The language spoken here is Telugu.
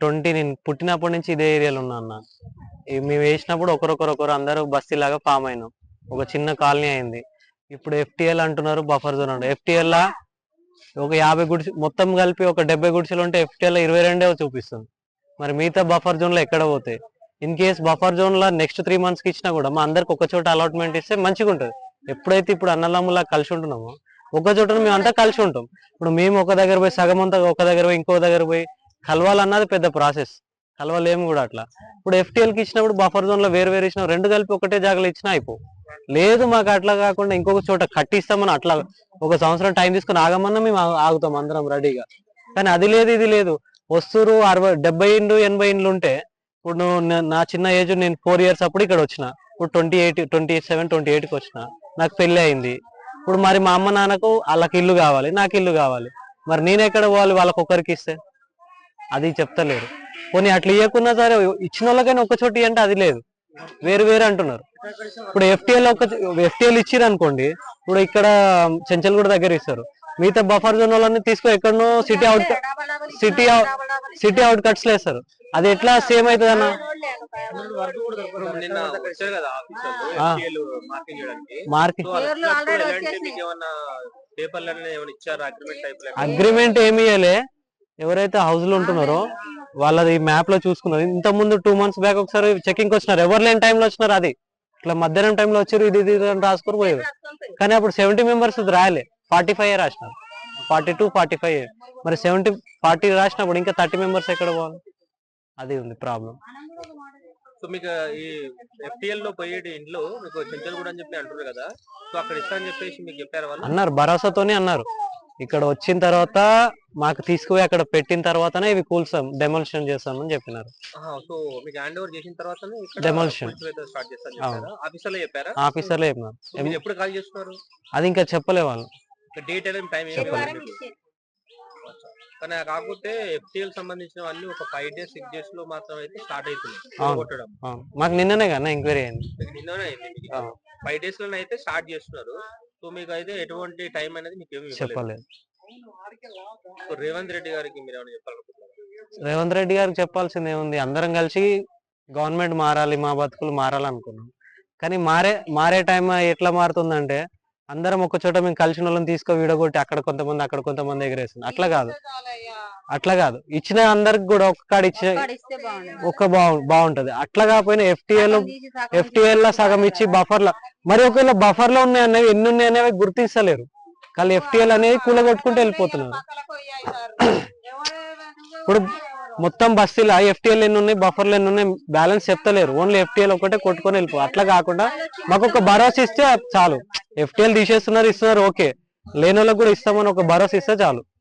ట్వంటీ నేను పుట్టినప్పటి నుంచి ఇదే ఏరియాలో ఉన్నా అన్న. ఈ మేము వేసినప్పుడు ఒకరొకరొకరు అందరూ బస్తీలాగా ఫామ్ అయినాం. ఒక చిన్న కాలనీ అయింది. ఇప్పుడు ఎఫ్టీఎల్ అంటున్నారు బఫర్ జోన్ అంటారు FTL లా ఒక యాభై గుడిసె మొత్తం కలిపి ఒక డెబ్బై గుడిసెలు ఉంటే ఎఫ్టీఎల్ ఇరవై రెండే చూపిస్తుంది మరి మిగతా బఫర్ జోన్లో ఎక్కడ పోతాయి ఇన్ కేస్ బఫర్ జోన్లో నెక్స్ట్ త్రీ మంత్స్కి ఇచ్చినా కూడా మా అందరికి ఒక చోట అలాట్మెంట్ ఇస్తే మంచిగా ఉంటుంది. ఎప్పుడైతే ఇప్పుడు అన్నలమ్ములా కలిసి ఉంటున్నామో ఒక చోట మేము అంతా కలిసి ఉంటాం. ఇప్పుడు మేము ఒక దగ్గర పోయి సగం అంతా ఒక దగ్గర పోయి ఇంకో దగ్గర పోయి కలవాలన్నది పెద్ద ప్రాసెస్. కలవలేము కూడా అట్లా. ఇప్పుడు ఎఫ్టీఎల్కి ఇచ్చినప్పుడు బఫర్ జోన్లో వేరు వేరు ఇచ్చిన రెండు కలిపి ఒకటే జాగాలో ఇచ్చినా అయిపో. లేదు మాకు అట్లా కాకుండా ఇంకొక చోట కట్టిస్తామని అట్లా ఒక సంవత్సరం టైం తీసుకుని ఆగమన్నా మేము ఆగుతాం అందరం రెడీగా కానీ అది లేదు ఇది లేదు. వస్తురు అరవై డెబ్బై ఇండ్లు ఎనభై ఇండ్లు ఉంటే ఇప్పుడు నా- నా చిన్న ఏజ్ నేను ఫోర్ ఇయర్స్ అప్పుడు ఇక్కడ వచ్చిన. ఇప్పుడు twenty eight twenty seven twenty ఎయిట్కి వచ్చిన. నాకు పెళ్ళి అయింది. ఇప్పుడు మరి మా అమ్మ నాన్నకు వాళ్ళకి ఇల్లు కావాలి నాకు ఇల్లు కావాలి. మరి నేను ఎక్కడ పోవాలి? వాళ్ళకి ఒకరికి ఇస్తే? అది చెప్తలేరు. పోనీ అట్లా ఇవ్వకున్నా సరే ఇచ్చిన వాళ్ళకైనా ఒక చోటు అంటే అది లేదు. వేరు వేరు అంటున్నారు. ఇప్పుడు ఎఫ్టీఎల్ ఒక ఎఫ్టీఎల్ ఇచ్చిర్రు అనుకోండి ఇప్పుడు ఇక్కడ చెంచల్గూడ దగ్గర ఇస్తారు. మిగతా బఫర్ జోన్ వాళ్ళని తీసుకో ఎక్కడనో city out city city outskirts వేస్తారు అది ఎట్లా సేమ్ అవుతుంది అన్న ఇచ్చారా? అగ్రిమెంట్ ఏమి ఇవ్వలే ఎవరైతే హౌస్లో ఉంటున్నారో వాళ్ళది మ్యాప్లో చూసుకున్నారు ఇంత ముందు టూ మంత్స్ బ్యాక్ ఒకసారి చెకింగ్ వచ్చినారు. ఎవరు లేని టైంలో వచ్చినారు అది. ఇట్లా మధ్యాహ్నం టైంలో వచ్చారు ఇది ఇది అని రాసుకొని పోయారు. కానీ అప్పుడు సెవెంటీ మెంబర్స్ రాయలే. ఫార్టీ ఫైవ్ రాసినారు. ఫార్టీ టూ ఫార్టీ ఫైవ్ మరి సెవెంటీ ఫార్టీ రాసినప్పుడు ఇంకా థర్టీ మెంబర్స్ ఎక్కడ పోవాలి? అది ఉంది ప్రాబ్లం సో మీకు ఈ ఎఫ్టిఎల్లో పోయేటి ఇంట్లో మీకు చెంచల్ కూడా అని చెప్పి అంటారు కదా. సో అక్కడ ఇస్తా అని చెప్పేసి మీకు చెప్పారు వాళ్ళు? అన్నారు. భరోసాతోనే అన్నారు. ఇక్కడ వచ్చిన తర్వాత మాకు తీసుకుపోయి అక్కడ పెట్టిన తర్వాతనే ఇవి కూల్సాం డెమోలిషన్ చేస్తామని చెప్పినారు. సో మీకు హ్యాండ్ ఓవర్ చేసిన తర్వాత. స్టార్ట్ చేస్తాను ఆఫీసర్లో చెప్పారా? ఆఫీసర్లే చెప్పినారు. ఎప్పుడు కాల్ చేస్తున్నారు? అది ఇంకా చెప్పలే వాళ్ళు. డేట్ అనేది టైం. కానీ కాకపోతే ఎఫ్టిఎల్ సంబంధించినవన్నీ ఒక ఫైవ్ డేస్ సిక్స్ డేస్లో మాత్రం అయితే స్టార్ట్. కొట్టడం. మాకు నిన్ననే కదా ఎంక్వైరీ అయింది. నిన్ననే అయింది. ఫైవ్ డేస్లోనే అయితే స్టార్ట్ చేస్తున్నారు. సో మీకు అయితే ఎటువంటి టైం అనేది మీకు ఏమి. చెప్పలేదు. సో రేవంత్ రెడ్డి గారికి మీరు ఏమైనా చెప్పాలనుకుంటున్నారు? రేవంత్ రెడ్డి గారికి చెప్పాల్సింది ఏముంది? అందరం కలిసి గవర్నమెంట్ మారాలి మా బతుకులు మారాలనుకున్నాం. కానీ మారే మారే టైం ఎట్లా మారుతుందంటే అందరం ఒక చోట మేము కలిసిన వాళ్ళని తీసుకో విడగొట్టి అక్కడ కొంతమంది అక్కడ కొంతమంది ఎగరేస్తుంది అట్లా కాదు. అట్లా కాదు. ఇచ్చిన అందరికి కూడా ఒక్క కాడ ఇచ్చే ఇస్తే బాగుండేది. ఒక్క బాగు బాగుంటది. అట్లా కాకపోయినా ఎఫ్టీఎల్ ఎఫ్టీఎల్లో సగం ఇచ్చి బఫర్లో మరి ఒకవేళ బఫర్లో ఉన్నాయి అనేవి ఎన్ని ఉన్నాయి అనేవి గుర్తిస్తలేరు. కానీ ఎఫ్టీఎల్ అనేది కూలగొట్టుకుంటూ వెళ్ళిపోతున్నారు. ఇప్పుడు మొత్తం బస్తీలో ఎఫ్టీఎల్ ఎన్ని ఉన్నాయి బఫర్లు ఎన్ని ఉన్నాయి బ్యాలెన్స్ చెప్తలేరు. ఓన్లీ ఎఫ్టీఎల్ ఒకటే కొట్టుకొని వెళ్ళిపో. అట్లా కాకుండా మాకు ఒక భరోసా ఇస్తే చాలు. ఎఫ్టీఎల్ తీసేస్తున్నారు ఇస్తున్నారు ఓకే. లేని వాళ్ళకి కూడా ఇస్తామని ఒక భరోసా ఇస్తే చాలు.